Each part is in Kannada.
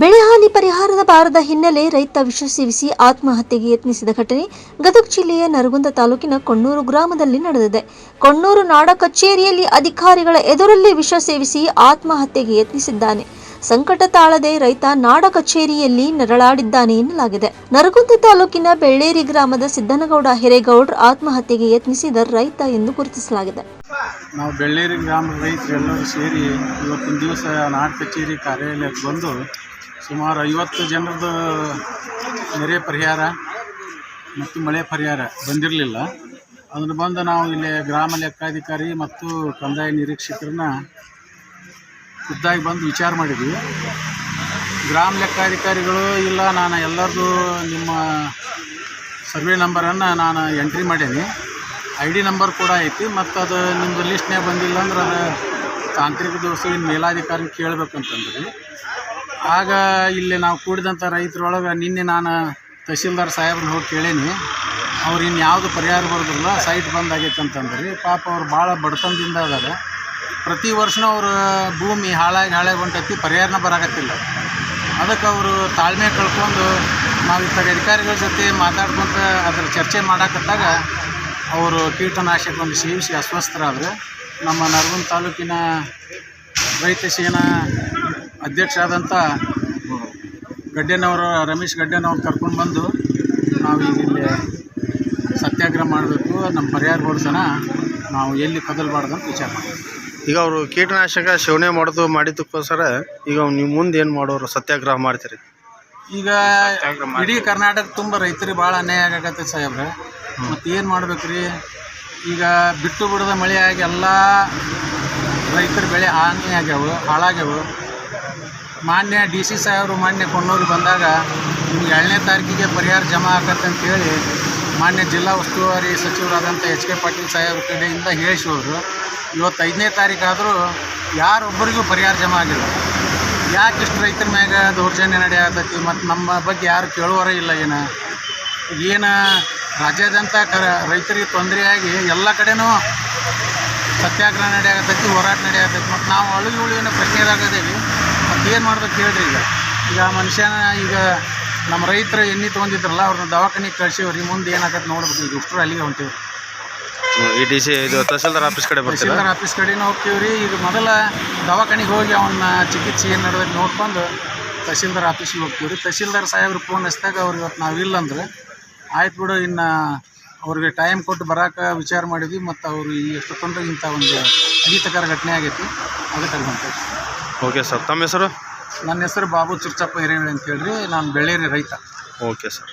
ಬೆಳೆ ಹಾನಿ ಪರಿಹಾರದ ಬಾರದ ಹಿನ್ನೆಲೆ ರೈತ ವಿಷ ಸೇವಿಸಿ ಆತ್ಮಹತ್ಯೆಗೆ ಯತ್ನಿಸಿದ ಘಟನೆ ಗದಗ ಜಿಲ್ಲೆಯ ನರಗುಂದ ತಾಲೂಕಿನ ಕೊಣ್ಣೂರು ಗ್ರಾಮದಲ್ಲಿ ನಡೆದಿದೆ. ಕೊಣ್ಣೂರು ನಾಡ ಕಚೇರಿಯಲ್ಲಿ ಅಧಿಕಾರಿಗಳ ಎದುರಲ್ಲಿ ವಿಷ ಸೇವಿಸಿ ಆತ್ಮಹತ್ಯೆಗೆ ಯತ್ನಿಸಿದ್ದಾನೆ. ಸಂಕಟ ತಾಳದೆ ರೈತ ನಾಡ ಕಚೇರಿಯಲ್ಲಿ ನರಳಾಡಿದ್ದಾನೆ ಎನ್ನಲಾಗಿದೆ. ನರಗುಂದ ತಾಲೂಕಿನ ಬೆಳ್ಳೇರಿ ಗ್ರಾಮದ ಸಿದ್ದನಗೌಡ ಹಿರೇಗೌಡ್ರ ಆತ್ಮಹತ್ಯೆಗೆ ಯತ್ನಿಸಿದ ರೈತ ಎಂದು ಗುರುತಿಸಲಾಗಿದೆ. ನಾವು ಬೆಳ್ಳೇರಿ ಗ್ರಾಮದ ರೈತರು ಎಲ್ಲರೂ ಸೇರಿ ಇವತ್ತಿನ ದಿವಸ ನಾಡ ಕಚೇರಿ ಕಾರ್ಯಾಲಯಕ್ಕೆ ಬಂದು ಸುಮಾರು ಐವತ್ತು ಜನರದು ನೆರೆ ಪರಿಹಾರ ಮತ್ತು ಮಳೆ ಪರಿಹಾರ ಬಂದಿರಲಿಲ್ಲ. ಅದನ್ನು ಬಂದು ನಾವು ಇಲ್ಲಿ ಗ್ರಾಮ ಲೆಕ್ಕಾಧಿಕಾರಿ ಮತ್ತು ಕಂದಾಯ ನಿರೀಕ್ಷಕರನ್ನ ಖುದ್ದಾಗಿ ಬಂದು ವಿಚಾರ ಮಾಡಿದ್ವಿ. ಗ್ರಾಮ ಲೆಕ್ಕಾಧಿಕಾರಿಗಳು, ಇಲ್ಲ, ನಾನು ಎಲ್ಲರದು ನಿಮ್ಮ ಸರ್ವೆ ನಂಬರನ್ನು ನಾನು ಎಂಟ್ರಿ ಮಾಡೀನಿ. ಐ ಡಿ ನಂಬರ್ ಕೂಡ ಐತಿ, ಮತ್ತು ಅದು ನಿಮ್ಮದು ಲಿಸ್ಟ್ನೇ ಬಂದಿಲ್ಲ ಅಂದ್ರೆ ಅದು ತಾಂತ್ರಿಕ ಇನ್ನು ಮೇಲಾಧಿಕಾರಿ ಕೇಳಬೇಕಂತಂದ್ರಿ ಆಗ ಇಲ್ಲಿ ನಾವು ಕೂಡಿದಂಥ ರೈತರೊಳಗೆ ನಿನ್ನೆ ನಾನು ತಹಸೀಲ್ದಾರ್ ಸಾಹೇಬ್ರನ್ನ ಹೋಗಿ ಕೇಳೀನಿ. ಅವ್ರು ಇನ್ನು ಯಾವುದು ಪರಿಹಾರ ಬರೋದಿಲ್ಲ ಸೈಟ್ ಬಂದ್ ಆಗೈತೆ ಅಂತಂದ್ರಿ. ಪಾಪ ಅವ್ರು ಭಾಳ ಬಡತನದಿಂದ ಅದಾರೆ ಪ್ರತಿ ವರ್ಷನೂ ಅವರು ಭೂಮಿ ಹಾಳಾಗಿ ಹಾಳಾಗಿ ಹೊಂಟೈತಿ, ಪರಿಹಾರನ ಬರಾಕತ್ತಿಲ್ಲ. ಅದಕ್ಕೆ ಅವರು ತಾಳ್ಮೆ ಕಳ್ಕೊಂಡು ನಾವು ಇತ್ತಾಗ ಅಧಿಕಾರಿಗಳ ಜೊತೆ ಮಾತಾಡ್ಕೊಂತ ಅದ್ರ ಚರ್ಚೆ ಮಾಡಾಕತ್ತಾಗ ಅವರು ಕೀಟನಾಶಕ ಒಂದು ಸೇವಿಸಿ ಅಸ್ವಸ್ಥರಾದರು ನಮ್ಮ ನರಗುಂದ ತಾಲೂಕಿನ ರೈತ ಸೇನಾ ಅಧ್ಯಕ್ಷ ಆದಂಥ ಗಡ್ಡೆನವರು ರಮೇಶ್ ಗಡ್ಡೆನವ್ರು ಕರ್ಕೊಂಡು ಬಂದು ನಾವು ಈಗ ಇಲ್ಲಿ ಸತ್ಯಾಗ್ರಹ ಮಾಡಬೇಕು. ನಮ್ಮ ಪರಿಹಾರ ಬರೋದನ ನಾವು ಎಲ್ಲಿ ಕದಲ್ಬಾರ್ದು ಅಂತ ವಿಚಾರ ಮಾಡ್ತೀವಿ. ಈಗ ಅವರು ಕೀಟನಾಶಕ ಸೇವನೆ ಮಾಡೋದು ಮಾಡಿದ್ದಕ್ಕೋಸ್ಕರ ಈಗ ನೀವು ಮುಂದೆ ಏನು ಮಾಡೋರು ಸತ್ಯಾಗ್ರಹ ಮಾಡ್ತೀರಿ? ಈಗ ಇಡೀ ಕರ್ನಾಟಕ ತುಂಬ ರೈತರಿಗೆ ಭಾಳ ಅನ್ಯಾಯ ಆಗತ್ತೆ ಸಾಹೇಬ್ರೆ. ಮತ್ತು ಏನು ಮಾಡ್ಬೇಕು ರೀ ಈಗ ಬಿಟ್ಟು ಬಿಡದ ಮಳೆ ಆಗಿ ಎಲ್ಲ ರೈತರ ಬೆಳೆ ಹಾನಿ ಆಗ್ಯಾವು ಹಾಳಾಗ್ಯಾವು. ಮಾನ್ಯ ಡಿ ಸಿ ಸಾಹೇಬರು ಮಾನ್ಯ ಕೊಣ್ಣೂರಿಗೆ ಬಂದಾಗ ನಿಮ್ಗೆ ಏಳನೇ ತಾರೀಕಿಗೆ ಪರಿಹಾರ ಜಮಾ ಆಗತ್ತೆ ಅಂತೇಳಿ ಮಾನ್ಯ ಜಿಲ್ಲಾ ಉಸ್ತುವಾರಿ ಸಚಿವರಾದಂಥ ಎಚ್ ಕೆ ಪಾಟೀಲ್ ಸಾಹೇಬ್ರ ಕಡೆಯಿಂದ ಹೇಳಿಸೋರು ಇವತ್ತು ಐದನೇ ತಾರೀಕಾದರೂ ಯಾರೊಬ್ಬರಿಗೂ ಪರಿಹಾರ ಜಮಾ ಆಗಿಲ್ಲ. ಯಾಕೆ ಇಷ್ಟು ರೈತರ ಮ್ಯಾಗ ದೌರ್ಜನ್ಯ ನಡೆಯತೈತಿ ಮತ್ತು ನಮ್ಮ ಬಗ್ಗೆ ಯಾರು ಕೇಳುವರ ಇಲ್ಲ ಏನು? ಏನು ರಾಜ್ಯಾದ್ಯಂತ ಕರ ರೈತರಿಗೆ ತೊಂದರೆಯಾಗಿ ಎಲ್ಲ ಕಡೆನೂ ಸತ್ಯಾಗ್ರಹ ನಡೆಯಾಗತ್ತೈತಿ ಹೋರಾಟ ನಡೆಯತೈತಿ ಮತ್ತು ನಾವು ಅಳುಗಿ ಉಳಿಯನ್ನು ಪ್ರಶ್ನೆದಾಗದೇವಿ ಏನು ಮಾಡ್ಬೇಕು ಹೇಳ್ರಿ ಈಗ? ಈಗ ಮನುಷ್ಯನ ಈಗ ನಮ್ಮ ರೈತರು ಎಣ್ಣೆ ತೊಗೊಂಡಿದ್ರಲ್ಲ ಅವ್ರನ್ನ ದವಾಖಾನಿಗೆ ಕಳ್ಸಿವ್ರಿ ಮುಂದೆ ಏನಾಗತ್ತೆ ನೋಡ್ಬೇಕು ಈಗ ಇಷ್ಟರು ಅಲ್ಲಿಗೆ ಹೊಂಟೀವಿ ಈ ಡಿ ಸಿ ಇದು ತಹಸೀಲ್ದಾರ್ ಆಫೀಸ್ ಕಡೆ ಬರ್ತೀವಿ ತಹಸೀಲ್ದಾರ್ ಆಫೀಸ್ ಕಡೆನೂ ಹೋಗ್ತೀವಿ ರೀ ಈಗ ಮೊದಲ ದವಾಖಾನಿಗೆ ಹೋಗಿ ಅವನ್ನ ಚಿಕಿತ್ಸೆ ಏನು ನಡೆದೈತೆ ನೋಡ್ಕೊಂಡು ತಹಸೀಲ್ದಾರ್ ಆಫೀಸಿಗೆ ಹೋಗ್ತೀವಿ ರೀ ತಹಸೀಲ್ದಾರ್ ಸಾಹೇಬ್ರು ಫೋನ್ ಹಚ್ಚಿದಾಗ ಅವ್ರು ಇವತ್ತು ನಾವಿಲ್ಲ ಅಂದ್ರೆ. ಆಯ್ತು ಬಿಡು ಇನ್ನು ಅವ್ರಿಗೆ ಟೈಮ್ ಕೊಟ್ಟು ಬರೋಕೆ ವಿಚಾರ ಮಾಡಿದ್ವಿ ಮತ್ತು ಅವರು ಈ ತೊಂದರೆ ಇಂಥ ಒಂದು ಅಹಿತಕರ ಘಟನೆ ಆಗೈತಿ ಅದಕ್ಕೆ ಅಲ್ಲಿ ಹೊಂಟೈತಿ ಓಕೆ ಸರ್ ತಮ್ಮ ಹೆಸರು? ನನ್ನ ಹೆಸರು ಬಾಬು ಚುರ್ಚಪ್ಪ ಹಿರೇಮಳಿ ಅಂತ ಹೇಳ್ರಿ ನಾನು ಬೆಳ್ಳೇರಿ ರೈತ. Okay sir.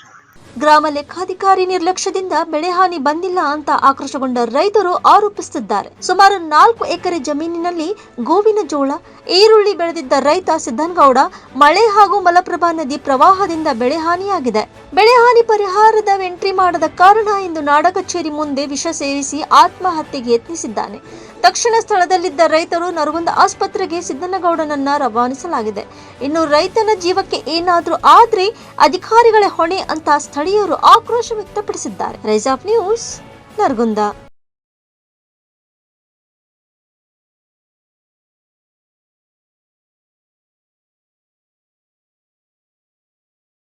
ಗ್ರಾಮ ಲೆಕ್ಕಾಧಿಕಾರಿ ನಿರ್ಲಕ್ಷ್ಯದಿಂದ ಬೆಳೆ ಹಾನಿ ಬಂದಿಲ್ಲ ಅಂತ ಆಕ್ರೋಶಗೊಂಡ ರೈತರು ಆರೋಪಿಸುತ್ತಿದ್ದಾರೆ. ಸುಮಾರು ನಾಲ್ಕು ಎಕರೆ ಜಮೀನಿನಲ್ಲಿ ಗೋವಿನ ಜೋಳ ಈರುಳ್ಳಿ ಬೆಳೆದಿದ್ದ ರೈತ ಸಿದ್ದನಗೌಡ ಮಳೆ ಹಾಗೂ ಮಲಪ್ರಭಾ ನದಿ ಪ್ರವಾಹದಿಂದ ಬೆಳೆ ಹಾನಿಯಾಗಿದೆ. ಬೆಳೆ ಹಾನಿ ಪರಿಹಾರದ ಎಂಟ್ರಿ ಮಾಡದ ಕಾರಣ ಇಂದು ನಾಡ ಕಚೇರಿ ಮುಂದೆ ವಿಷ ಸೇವಿಸಿ ಆತ್ಮಹತ್ಯೆಗೆ ಯತ್ನಿಸಿದ್ದಾನೆ. ತಕ್ಷಣ ಸ್ಥಳದಲ್ಲಿದ್ದ ರೈತರು ನರಗುಂದ ಆಸ್ಪತ್ರೆಗೆ ಸಿದ್ದನಗೌಡನನ್ನ ರವಾನಿಸಲಾಗಿದೆ. ಇನ್ನು ರೈತನ ಜೀವಕ್ಕೆ ಏನಾದರೂ ಆದ್ರೆ ಅಧಿಕಾರಿಗಳ ಹೊಣೆ ಅಂತ ಸ್ಥಳೀಯರು ಆಕ್ರೋಶ ವ್ಯಕ್ತಪಡಿಸಿದ್ದಾರೆ. ರೈಜಾಬ್ ನ್ಯೂಸ್, ನರಗುಂದ.